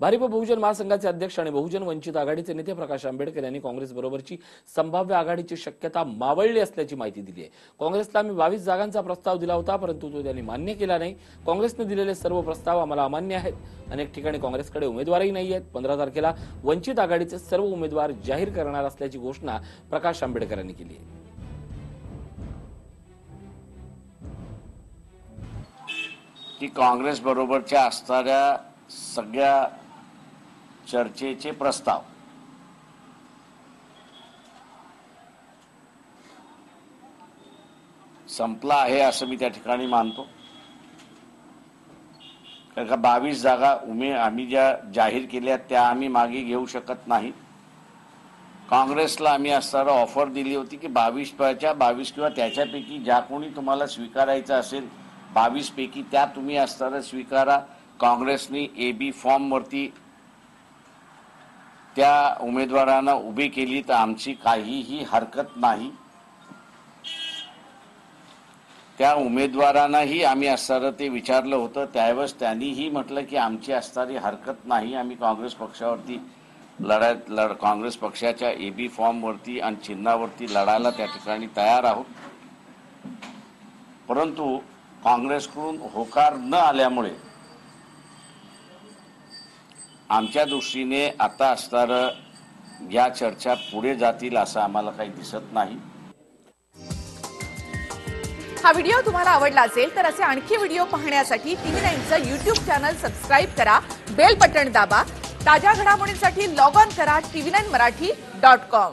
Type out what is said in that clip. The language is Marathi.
भारिप बहुजन महासंघाचे अध्यक्ष आणि बहुजन वंचित आघाडीचे नेते प्रकाश आंबेडकर यांनी काँग्रेस बरोबरची संभाव्य आघाडीची शक्यता मावळली असल्याची माहिती दिली आहे. काँग्रेसला आम्ही बावीस जागांचा प्रस्ताव दिला होता परंतु तो त्यांनी मान्य केला नाही. काँग्रेसने दिलेले सर्व प्रस्ताव आम्हाला अमान्य आहेत. अनेक ठिकाणी काँग्रेसकडे उमेदवारही नाही आहेत. पंधरा तारखेला वंचित आघाडीचे सर्व उमेदवार जाहीर करणार असल्याची घोषणा प्रकाश आंबेडकर यांनी केली आहे. की काँग्रेस बरोबरच्या असणाऱ्या सगळ्या चर्चेचे प्रस्ताव. संपला आहे असं मी त्या ठिकाणी मानतो. कारण का बावीस जागा उमे आम्ही ज्या जाहीर केल्या त्या आम्ही मागे घेऊ शकत नाही. काँग्रेसला आम्ही असताना ऑफर दिली होती की बावीसच्या बावीस किंवा त्याच्यापैकी ज्या कोणी तुम्हाला स्वीकारायचं असेल बावीसपैकी त्या तुम्ही असताना स्वीकारा. काँग्रेसनी ए बी फॉर्मवरती त्या उमेदवारांना उभी केली तर आमची काहीही हरकत नाही. त्या उमेदवारांनाही आम्ही असताना ते विचारलं होतं. त्यावेळेस त्यांनीही म्हटलं की आमची असणारी हरकत नाही. आम्ही काँग्रेस पक्षावरती लढायत लढ काँग्रेस पक्षाच्या ए बी फॉर्मवरती आणि चिन्हावरती लढायला त्या ठिकाणी तयार आहोत. परंतु काँग्रेसकडून होकार न आल्यामुळे आमच्या दृष्टीने आता असणारं या चर्चा पुढे जातील असं आम्हाला काही दिसत नाही. हा व्हिडिओ तुम्हाला आवडला असेल तर असे आणखी व्हिडिओ पाहण्यासाठी टीव्ही नाईनचं युट्यूब चॅनल सबस्क्राईब करा बेल बटण दाबा ताज्या घडामोडींसाठी लॉग ऑन करा TV nine Marathi dot com.